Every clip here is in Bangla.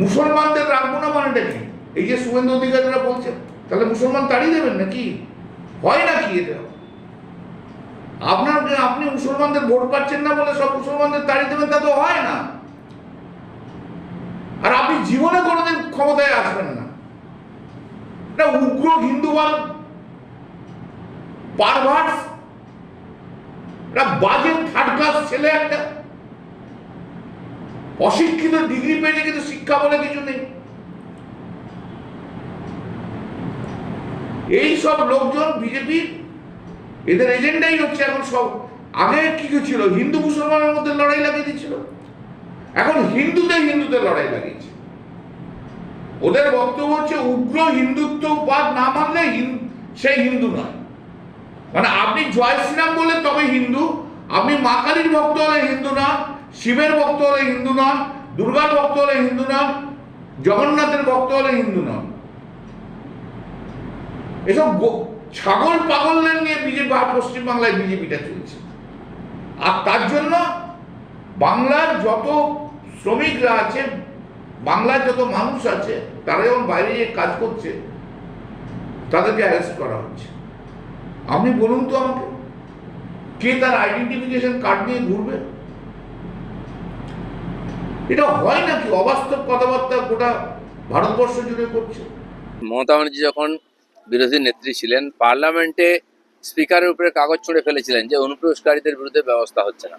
মুসলমানদের রাখব না মানেটা কি? এই যে শুভেন্দু অধিকারীরা বলছে, তাহলে মুসলমান তাড়িয়ে দেবেন নাকি? হয় না নাকি এটা আপনার আপনি মুসলমানদের ভোট পাচ্ছেন না বলে সব মুসলমানদের তাড়িয়ে দেবেন, তা তো হয় না। আর আপনি জীবনে কোনোদিন ক্ষমতায় আসবেন না। এটা উগ্র হিন্দুবাদ, পারভার্স একটা বাজে থার্ড ক্লাস ছেলে একটা অশিক্ষিত ডিগ্রি পেয়েছে কিন্তু শিক্ষা বলে কিছু নেই। এই সব লোকজন, বিজেপি, এদের এজেন্ডাই হচ্ছে এখন সব। আগে কি কি ছিল? হিন্দু মুসলমানের মধ্যে লড়াই লাগিয়ে দিচ্ছিল এখন হিন্দুদের হিন্দুদের লড়াই লাগিয়েছে। ওদের বক্তব্য হচ্ছে, উগ্র হিন্দুত্ব হিন্দুত্ববাদ না মানলে সেই হিন্দু নয়। মানে আপনি জয় শ্রীরাম বলে তবে হিন্দু, আপনি মা কালীর ভক্ত হলে হিন্দু নন শিবের ভক্ত হলে হিন্দু নন দুর্গার ভক্ত হলে হিন্দু নন, জগন্নাথের ভক্ত হলে হিন্দু নন। এসব ছাগল পাগলদের নিয়ে বিজেপি, আর পশ্চিমবাংলায় বিজেপিটা চলছে। আর তার জন্য বাংলার যত শ্রমিকরা আছে, বাংলার যত মানুষ আছে, তারা যখন বাইরে গিয়ে কাজ করছে, তাদেরকে অ্যারেস্ট করা হচ্ছে। আপনি বলুন তো আমাকে, কে তার আইডেন্টিফিকেশন কার্ড নিয়ে ঘুরবে? এটা হয় নাকি অবাস্তব কথাবার্তা গোটা ভারতবর্ষ জুড়ে করছে। মমতা ব্যানার্জি যখন বিরোধী নেত্রী ছিলেন, পার্লামেন্টে স্পিকারের উপরে কাগজ ছুঁড়ে ফেলেছিলেন যে অনুপ্রবেশকারীদের বিরুদ্ধে ব্যবস্থা হচ্ছে না।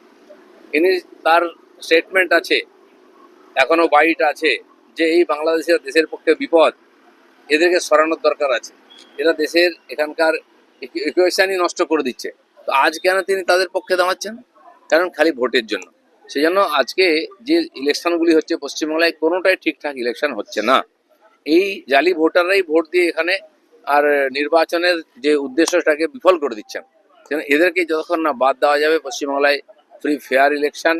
ইনি তার স্টেটমেন্ট আছে, এখনও বাইট আছে, যে এই বাংলাদেশের দেশের পক্ষে বিপদ, এদেরকে সরানোর দরকার আছে। এরা দেশের এখানকার ইকুয়েশনই নষ্ট করে দিচ্ছে। তো আজ কেন তিনি তাদের পক্ষে দাঁড়াচ্ছেন? কারণ খালি ভোটের জন্য। সেই জন্য আজকে যে ইলেকশনগুলি হচ্ছে পশ্চিমবাংলায় কোনোটাই ঠিকঠাক ইলেকশন হচ্ছে না। এই জালি ভোটাররাই ভোট দিয়ে এখানে আর নির্বাচনের যে উদ্দেশ্যটাকে বিফল করে দিচ্ছেন। সেজন্য এদেরকে যতক্ষণ না বাদ দেওয়া যাবে, পশ্চিমবাংলায় ফ্রি ফেয়ার ইলেকশন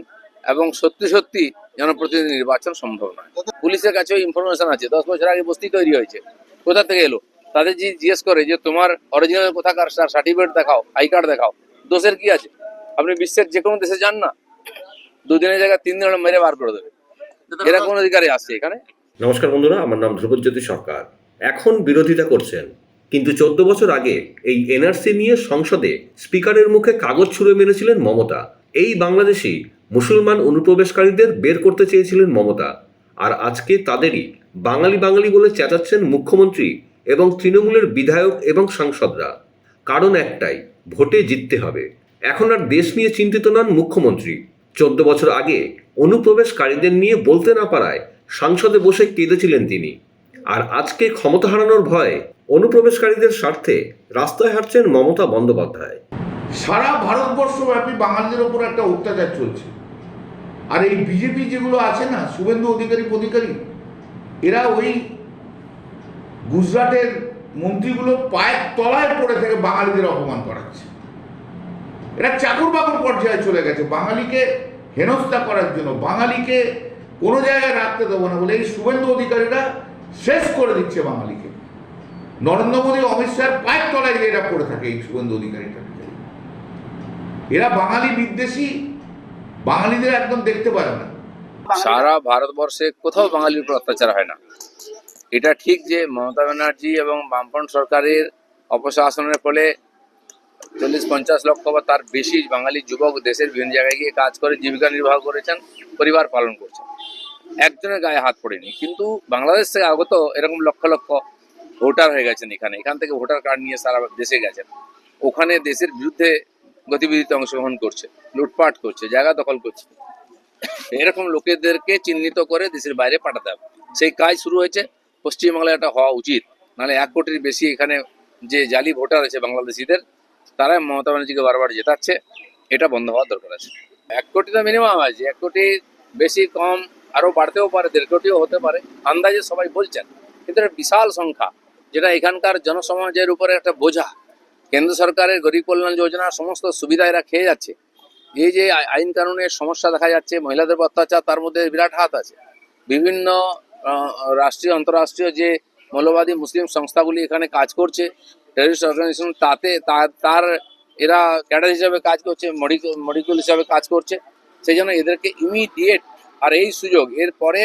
এবং সত্যি সত্যি জনপ্রতিনিধি নির্বাচন সম্ভব নয়। পুলিশের কাছেও ইনফরমেশন আছে, দশ বছর আগে বস্তি তৈরি হয়েছে। কোথা থেকে এলো? তাদের যে জিজ্ঞেস করে যে, তোমার অরিজিনাল কোথাকার সার্টিফিকেট দেখাও, আই কার্ড দেখাও, দোষের কি আছে? আপনি বিশ্বের যে কোনো দেশে যান না। দুদিনের জায়গায় তিন দিন মেরে বার করে দেবে। এরা কোন অধিকারে আসছে এখানে? নমস্কার বন্ধুরা আমার নাম ধ্রুবজ্যোতি সরকার। এখন বিরোধিতা করছেন কিন্তু চোদ্দ বছর আগে এই এনআরসি নিয়ে সংসদে স্পিকারের মুখে কাগজ ছুঁড়ে মেরেছিলেন মমতা। এই বাংলাদেশি মুসলমান অনুপ্রবেশকারীদের বের করতে চেয়েছিলেন মমতা। আর আজকে তাদেরই বাঙালি বাঙালি বলে চেঁচাচ্ছেন মুখ্যমন্ত্রী এবং তৃণমূলের বিধায়ক এবং সাংসদরা। কারণ একটাই ভোটে জিততে হবে। এখন আর দেশ নিয়ে চিন্তিত নন মুখ্যমন্ত্রী। চোদ্দ বছর আগে অনুপ্রবেশকারীদের নিয়ে বলতে না পারায় সংসদে বসে কেঁদেছিলেন তিনি। আর আজকে ক্ষমতা হারানোর ভয়ে অনুপ্রবেশকারীদের স্বার্থে রাস্তায় হাঁটছেন মমতা বন্দ্যোপাধ্যায়। সারা ভারতবর্ষব্যাপী বাঙালিদের ওপর একটা অত্যাচার চলছে। আর এই বিজেপি যেগুলো আছে না, শুভেন্দু অধিকারী অধিকারী এরা ওই গুজরাটের মন্ত্রীগুলো পায়ের তলায় পড়ে থেকে বাঙালিদের অপমান করাচ্ছে। এরা চাকর বাকর পর্যায়ে চলে গেছে। বাঙালিকে হেনস্থা করার জন্য, বাঙালিকে কোনো জায়গায় রাখতে দেবো না বলে এই শুভেন্দু অধিকারীরা শেষ করে দিচ্ছে বাঙালিকে। নরেন্দ্র মোদী, অমিত শাহের পায়ের তলায় এরা পড়ে থাকে এই শুভেন্দু অধিকারীটা এরা বাঙালি বিদ্বেষী, বাঙালিদের একদম দেখতে পারে না। সারা ভারতবর্ষে কোথাও বাঙালির উপর অত্যাচার হয় না। এটা ঠিক যে মমতা ব্যানার্জি এবং বামফ্রন্ট সরকারের অপশাসনের ফলে চল্লিশ পঞ্চাশ লক্ষ বা তার বেশি বাঙালি যুবক দেশের বিভিন্ন জায়গায় গিয়ে কাজ করে, জীবিকা নির্বাহ করেছেন, পরিবার পালন করছেন। একজনের গায়ে হাত পড়েনি, কিন্তু বাংলাদেশ থেকে আগত এরকম লক্ষ লক্ষ ভোটার হয়ে গেছেন এখানে। এখান থেকে ভোটার কার্ড নিয়ে সারা দেশে গেছেন। ওখানে দেশের বিরুদ্ধে গতিবিধিতে অংশগ্রহণ করছে, লুটপাট করছে, জায়গা দখল করছে। এরকম লোকেদেরকে চিহ্নিত করে দেশের বাইরে পাঠাতে হবে। সেই কাজ শুরু হয়েছে, পশ্চিমবাংলায় এটা হওয়া উচিত। নাহলে এক কোটির বেশি এখানে যে জালি ভোটার আছে বাংলাদেশিদের তারা মমতা ব্যানার্জিকে বারবার জেতাচ্ছে, এটা বন্ধ হওয়ার দরকার আছে। এক কোটি তো মিনিমাম আছে, এক কোটি বেশি কম আরও বাড়তেও পারে, দেড় কোটিও হতে পারে, আন্দাজে সবাই বলছেন, কিন্তু এটা বিশাল সংখ্যা, যেটা এখানকার জনসমাজের উপরে একটা বোঝা। কেন্দ্র সরকারের গরিব কল্যাণ যোজনা সমস্ত সুবিধা এরা খেয়ে যাচ্ছে। এই যে আইন কানুনের সমস্যা দেখা যাচ্ছে, মহিলাদের অত্যাচার, তার মধ্যে বিরাট হাত আছে। বিভিন্ন রাষ্ট্রীয়, আন্তঃরাষ্ট্রীয় যে মৌলবাদী মুসলিম সংস্থাগুলি এখানে কাজ করছে টেরিস্ট অর্গানাইজেশন তাতে তার এরা ক্যাডার হিসাবে কাজ করছে মডিকুল হিসাবে কাজ করছে। সেই জন্য এদেরকে ইমিডিয়েট আর এই সুযোগ এর এরপরে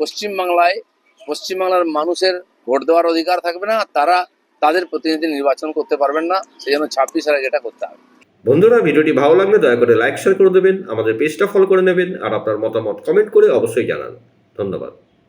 পশ্চিমবাংলায়, পশ্চিমবাংলার মানুষের ভোট দেওয়ার অধিকার থাকবে না, তারা তাদের প্রতিনিধি নির্বাচন করতে পারবেন না সেই জন্য ছাব্বিশের আগে এটা করতে হবে। বন্ধুরা, ভিডিওটি ভালো লাগলে দয়া করে লাইক শেয়ার করে দেবেন, আমাদের পেজটা ফলো করে নেবেন, আর আপনার মতামত কমেন্ট করে অবশ্যই জানান। ধন্যবাদ।